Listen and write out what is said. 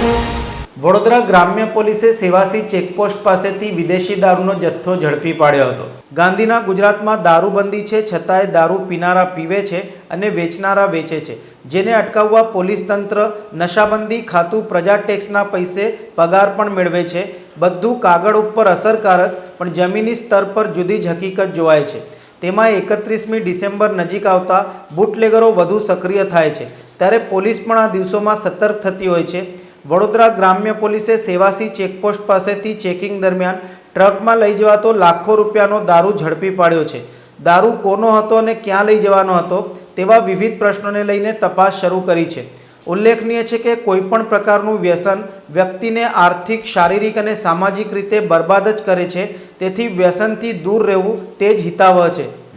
વડોદરા ગ્રામ્ય પોલીસે સેવાસી ચેકપોસ્ટ પાસેથી વિદેશી દારૂનો જથ્થો ઝડપી પાડ્યો હતો. ગાંધીના ગુજરાતમાં દારૂબંધી છે, છતાંય દારૂ પીનારા પીવે છે અને વેચનારા વેચે છે. જેને અટકાવવા પોલીસ તંત્ર નશાબંધી, ખાતું, પ્રજા ટેક્સના પૈસે પગાર પણ મેળવે છે. બધું કાગળ ઉપર અસરકારક, પણ જમીની સ્તર પર જુદી જ હકીકત જોવાય છે. તેમાં એકત્રીસમી ડિસેમ્બર નજીક આવતા બુટલેગરો વધુ સક્રિય થાય છે. ત્યારે પોલીસ પણ આ દિવસોમાં સતર્ક થતી હોય છે. વડોદરા ગ્રામ્ય પોલીસે સેવાસી ચેકપોસ્ટ પાસેથી ચેકિંગ દરમિયાન ટ્રકમાં લઈ જવાતો લાખો રૂપિયાનો દારૂ ઝડપી પાડ્યો છે. દારૂ કોનો હતો અને ક્યાં લઈ જવાનો હતો તેવા વિવિધ પ્રશ્નોને લઈને તપાસ શરૂ કરી છે. ઉલ્લેખનીય છે કે કોઈપણ પ્રકારનું વ્યસન વ્યક્તિને આર્થિક, શારીરિક અને સામાજિક રીતે બરબાદ જ કરે છે, તેથી વ્યસનથી દૂર રહેવું તે જ હિતાવહ છે.